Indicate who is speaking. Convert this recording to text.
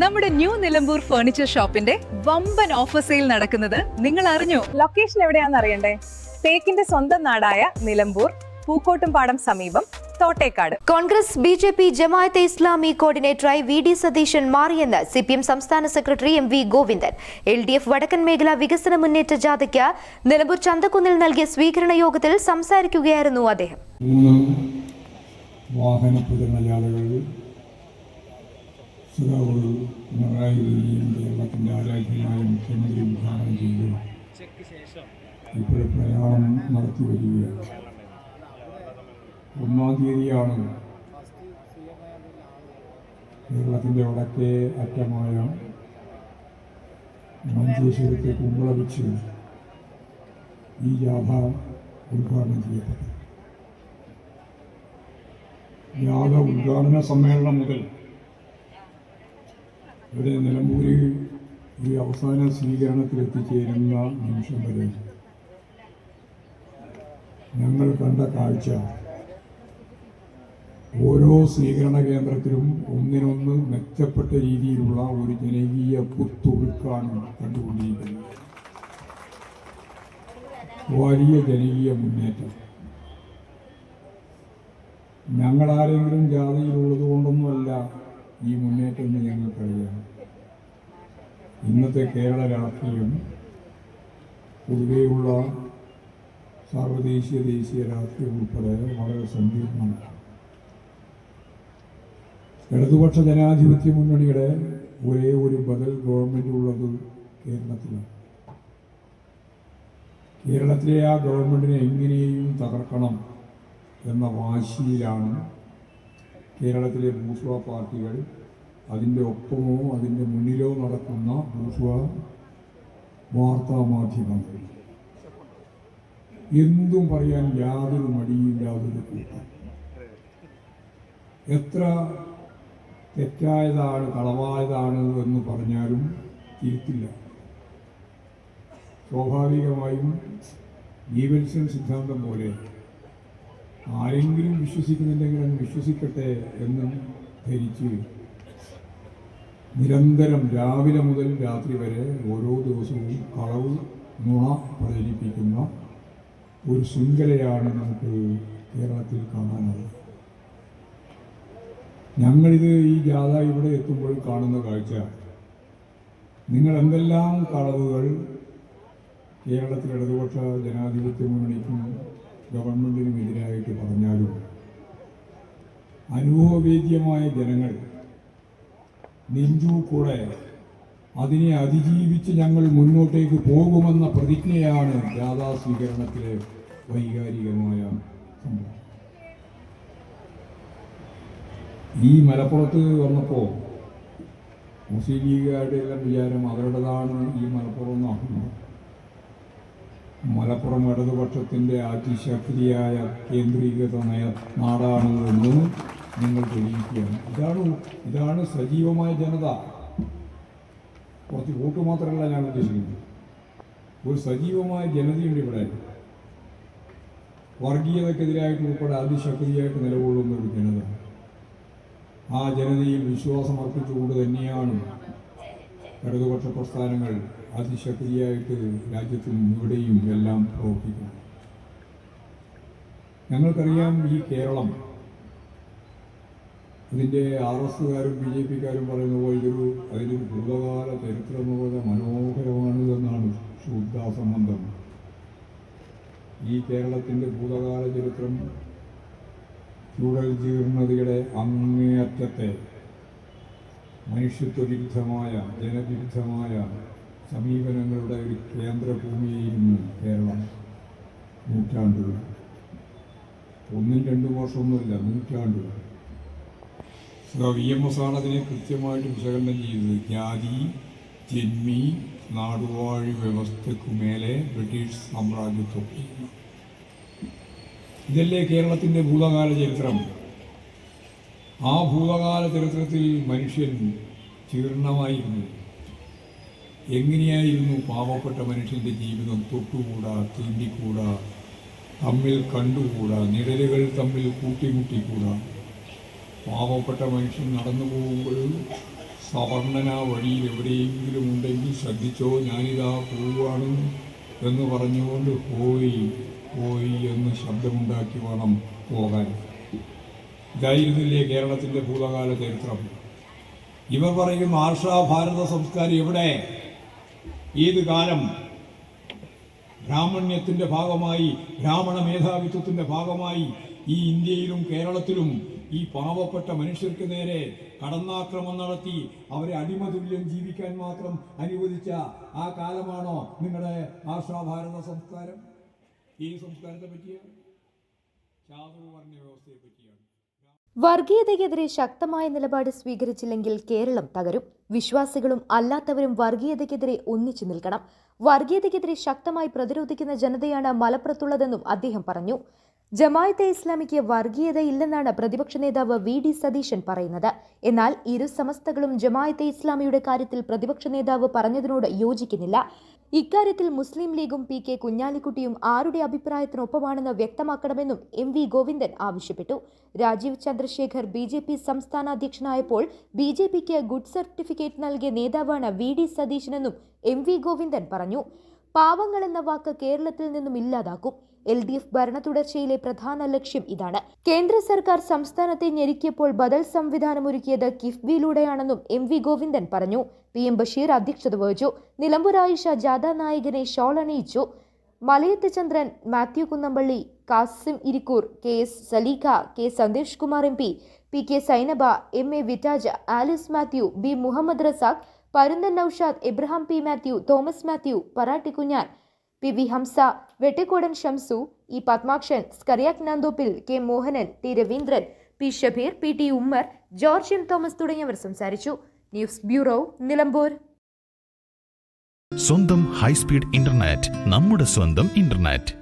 Speaker 1: നമ്മുടെ new Nilambur furniture ഷോപ്പിന്റെ വമ്പൻ ഓഫർ സെയിൽ നടക്കുന്നത് നിങ്ങൾ അറിഞ്ഞു?
Speaker 2: ലൊക്കേഷൻ എവിടെയാണെന്ന് അറിയണ്ടേ? തേക്കിന്റെ സ്വന്തം നാടായ നിലമ്പൂർ പൂക്കോട്ടുംപാടം സമീപം Thottekkad.
Speaker 3: Congress B J P Jamaat Islami കോർഡിനേറ്ററായി V D Satheesan മാറിയെന്ന് സി പി എം സംസ്ഥാന secretary M V Govindan. L D F വടക്കൻ മേഖല വികസന മുന്നേറ്റ ജാഥയ്ക്ക് നിലമ്പൂർ ചന്തക്കുന്നിൽ നൽകിയ സ്വീകരണ യോഗത്തിൽ സംസാരിക്കുകയായിരുന്നു അദ്ദേഹം.
Speaker 4: മൂന്ന് വാഹനപ്പുര മലയാളികൾ സഖാവ് പിണറായി വിജയൻ കേരളത്തിന്റെ ആരാധ്യനായ മുഖ്യമന്ത്രി ഉദ്ഘാടനം ചെയ്തു. ഇപ്പോൾ പ്രയാണം നടത്തി വരികയാണ്. ഒന്നാം തീയതിയാണ്. കേരളത്തിന്റെ വടക്കേ അറ്റമായ മഞ്ചേശ്വരത്തെ കുമ്പളവിച്ച് ഈ ജാഥ ഉദ്ഘാടനം ചെയ്യപ്പെട്ടത് യാഗ ഉദ്ഘാടന സമ്മേളനം മുതൽ ഇവിടെ നിലമ്പൂരിൽ ഈ അവസാന സ്വീകരണത്തിൽ എത്തിച്ചേരുന്ന നിമിഷം വരെ ഞങ്ങൾ കണ്ട കാഴ്ച ഓരോ സ്വീകരണ കേന്ദ്രത്തിലും ഒന്നിനൊന്ന് മെച്ചപ്പെട്ട രീതിയിലുള്ള ഒരു ജനകീയ പുത്തൊഴുക്കാണ് കണ്ടുകൊണ്ടിരിക്കുന്നത്. വലിയ ജനകീയ മുന്നേറ്റം. ഞങ്ങളാരെങ്കിലും ജാതിയിലുള്ളത് കൊണ്ടൊന്നുമല്ല ഈ മുന്നേറ്റം ഞങ്ങൾക്കറിയാം. ഇന്നത്തെ കേരള രാഷ്ട്രീയം പൊതുവെയുള്ള സാർവദേശീയ ദേശീയ രാഷ്ട്രീയം ഉൾപ്പെടെ വളരെ സങ്കീർണമാണ്. ഇടതുപക്ഷ ജനാധിപത്യ മുന്നണിയുടെ ഒരേ ഒരു ബദൽ ഗവൺമെന്റ് ഉള്ളത് കേരളത്തിലാണ്. കേരളത്തിലെ ആ ഗവൺമെന്റിനെ എങ്ങനെയും തകർക്കണം എന്ന വാശിയിലാണ് കേരളത്തിലെ ബൂഷ്വ പാർട്ടികൾ അതിന്റെ ഒപ്പമോ അതിന്റെ മുന്നിലോ നടക്കുന്ന വാർത്താ മാധ്യമങ്ങൾ. എന്തും പറയാൻ യാതൊരു മടിയില്ലാതൊരു കൂട്ടം. എത്ര തെറ്റായതാണ് കളവായതാണ് എന്ന് പറഞ്ഞാലും തിരുത്തില്ല സ്വാഭാവികമായും ജീവൻസൻ സിദ്ധാന്തം പോലെ ആരെങ്കിലും വിശ്വസിക്കുന്നില്ലെങ്കിൽ അങ്ങ് വിശ്വസിക്കട്ടെ എന്നും ധരിച്ച് നിരന്തരം രാവിലെ മുതൽ രാത്രി വരെ ഓരോ ദിവസവും കളവ് നുണ പ്രചരിപ്പിക്കുന്ന ഒരു ശൃംഖലയാണ് നമുക്ക് കേരളത്തിൽ കാണാനുള്ളത് ഞങ്ങളിത് ഈ ജാഥ ഇവിടെ എത്തുമ്പോൾ കാണുന്ന കാഴ്ച. നിങ്ങൾ എന്തെല്ലാം കളവുകൾ കേരളത്തിൽ ഇടതുപക്ഷ ജനാധിപത്യ മുന്നണിക്കും ഗവൺമെന്റിനും എതിരായിട്ട് പറഞ്ഞാലും അനുഭവവേദ്യമായ ജനങ്ങൾ നെഞ്ചു കൂടെ അതിനെ അതിജീവിച്ച് ഞങ്ങൾ മുന്നോട്ടേക്ക് പോകുമെന്ന പ്രതിജ്ഞയാണ് ജാഥാ സ്വീകരണത്തിലെ വൈകാരികമായ സംഭവം. ഈ മലപ്പുറത്ത് വന്നപ്പോൾ മുസ്ലിം ലീഗുകാരുടെ എല്ലാം വിചാരം അവരുടേതാണ് ഈ മലപ്പുറം എന്നാണ് മലപ്പുറം ഇടതുപക്ഷത്തിന്റെ അതിശക്തിയായ കേന്ദ്രീകൃത നയ നാടാണ് എന്ന് നിങ്ങൾ തെളിയിക്കുകയാണ് ഇതാണ് ഇതാണ് സജീവമായ ജനത. കുറച്ച് വോട്ട് മാത്രമല്ല ഞാൻ ഉദ്ദേശിക്കുന്നത്. ഒരു സജീവമായ ജനതയുണ്ട് ഇവിടെ വർഗീയതക്കെതിരായിട്ട് ഉൾപ്പെടെ അതിശക്തിയായിട്ട് നിലകൊള്ളുന്ന ഒരു ജനത. ആ ജനതയിൽ വിശ്വാസം അർപ്പിച്ചുകൊണ്ട് തന്നെയാണ് ഇടതുപക്ഷ പ്രസ്ഥാനങ്ങൾ അതിശക്തിയായിട്ട് രാജ്യത്തും ഇവിടെയും എല്ലാം പ്രവർത്തിക്കുന്നത്. ഞങ്ങൾക്കറിയാം ഈ കേരളം ഇതിന്റെ ആർ എസ്സുകാരും ബി ജെ പിക്കാരും പറയുന്ന പോലെ ഇതൊരു അതിലൊരു ഭൂതകാല ചരിത്രം പോലെ മനോഹരമാണ് എന്നാണ് ശുദ്ധാസംബന്ധം. ഈ കേരളത്തിന്റെ ഭൂതകാല ചരിത്രം ചൂടൽ ജീർണതയുടെ അങ്ങേയറ്റത്തെ മനുഷ്യത്വവിരുദ്ധമായ ജനവിരുദ്ധമായ സമീപനങ്ങളുടെ ഒരു കേന്ദ്രഭൂമിയായിരുന്നു കേരളം. നൂറ്റാണ്ടുകൾ. ഒന്നും രണ്ടും വർഷമൊന്നുമില്ല നൂറ്റാണ്ടുകൾ. വി എം എസ് ആണ് അതിനെ കൃത്യമായിട്ട് വിശകലനം ചെയ്തത് ജാതി ജന്മി നാടുവാഴി വ്യവസ്ഥയ്ക്കു മേലെ ബ്രിട്ടീഷ് സാമ്രാജ്യത്വം ഇതല്ലേ കേരളത്തിന്റെ ഭൂതകാല ചരിത്രം? ആ ഭൂതകാല ചരിത്രത്തിൽ മനുഷ്യൻ ജീർണമായിരുന്നു. എങ്ങനെയായിരുന്നു പാവപ്പെട്ട മനുഷ്യന്റെ ജീവിതം? തൊട്ടുകൂടാ തീണ്ടിക്കൂടാ തമ്മിൽ കണ്ടുകൂടാ നിഴലുകൾ തമ്മിൽ കൂട്ടിമുട്ടിക്കൂടാ. പാവപ്പെട്ട മനുഷ്യൻ നടന്നു പോകുമ്പോഴും സവർണന വഴിയിൽ എവിടെയെങ്കിലും ഉണ്ടെങ്കിൽ ശ്രദ്ധിച്ചോ ഞാനിതാ പോവുകയാണ് എന്ന് പറഞ്ഞുകൊണ്ട് പോയി പോയി എന്ന് ശബ്ദമുണ്ടാക്കി വേണം പോകാൻ. ഇതായിരുന്നില്ലേ കേരളത്തിന്റെ ഭൂതകാല ചരിത്രം? ഇവർ പറയും ഭാരത സംസ്കാരം എവിടെ? ഏത് കാലം? ബ്രാഹ്മണ്യത്തിന്റെ ഭാഗമായി ബ്രാഹ്മണ മേധാവിത്വത്തിന്റെ ഭാഗമായി ഈ ഇന്ത്യയിലും കേരളത്തിലും ഈ പാവപ്പെട്ട മനുഷ്യർക്ക് നേരെ കടന്നാക്രമം നടത്തി അവരെ അടിമതുല്യം ജീവിക്കാൻ മാത്രം അനുവദിച്ച ആ കാലമാണോ നിങ്ങളുടെ ആശാഭാരത സംസ്കാരം? ഈ സംസ്കാരത്തെ പറ്റിയാണ് വ്യവസ്ഥയെ
Speaker 3: വർഗീയതയ്ക്കെതിരെ ശക്തമായ നിലപാട് സ്വീകരിച്ചില്ലെങ്കിൽ കേരളം തകരും. വിശ്വാസികളും അല്ലാത്തവരും വർഗീയതയ്ക്കെതിരെ ഒന്നിച്ചു നിൽക്കണം. വർഗീയതയ്ക്കെതിരെ ശക്തമായി പ്രതിരോധിക്കുന്ന ജനതയാണ് മലപ്പുറത്തുള്ളതെന്നും അദ്ദേഹം പറഞ്ഞു. ജമായത്തെ ഇസ്ലാമിക്ക് വർഗീയതയില്ലെന്നാണ് പ്രതിപക്ഷ നേതാവ് വി ഡി സതീശൻ പറയുന്നത്. എന്നാൽ ഇരു സമസ്തകളും ജമായത്തെ ഇസ്ലാമിയുടെ കാര്യത്തിൽ പ്രതിപക്ഷ നേതാവ് പറഞ്ഞതിനോട് യോജിക്കുന്നില്ല. ഇക്കാര്യത്തിൽ മുസ്ലിം ലീഗും പി കെ കുഞ്ഞാലിക്കുട്ടിയും ആരുടെ അഭിപ്രായത്തിനൊപ്പമാണെന്ന് വ്യക്തമാക്കണമെന്നും എം വി ഗോവിന്ദൻ ആവശ്യപ്പെട്ടു. Rajeev Chandrasekhar B J P സംസ്ഥാന അധ്യക്ഷനായപ്പോൾ ബി ജെ പിക്ക് ഗുഡ് സർട്ടിഫിക്കറ്റ് നൽകിയ നേതാവാണ് വി ഡി സതീശനെന്നും എം വി ഗോവിന്ദൻ പറഞ്ഞു. പാവങ്ങൾ എന്ന വാക്ക് കേരളത്തിൽ നിന്നും ഇല്ലാതാക്കും. എൽ ഡി എഫ് ഭരണ തുടർച്ചയിലെ പ്രധാന ലക്ഷ്യം ഇതാണ്. കേന്ദ്ര സർക്കാർ സംസ്ഥാനത്തെ ഞെരുക്കിയപ്പോൾ ബദൽ സംവിധാനമൊരുക്കിയത് കിഫ്ബിയിലൂടെയാണെന്നും എം വി ഗോവിന്ദൻ പറഞ്ഞു. പി എം ബഷീർ അധ്യക്ഷത വഹിച്ചു. നിലമ്പൂർ ആയിഷ ജാഥ നായകനെ shawl അണിയിച്ചു. Malayath Chandran Mathew Kunnampally Kasim Irikkur K S Saleekha K Sandesh Kumar M P P K Zainaba M A Vittaj Alice Mathew B Muhammad Razak Parunthan Noushad Abraham P Mathew Thomas Mathew Paratti Kunjan P V Hamza Vettikodan Shamsu E Padmakshan Scaria Nanthoppil K Mohanan T Raveendran P Shabeer P T Ummer George M Thomas തുടങ്ങിയവർ സംസാരിച്ചു. News bureau Nilambur.
Speaker 5: സ്വന്തം high speed internet നമ്മുടെ സ്വന്തം internet.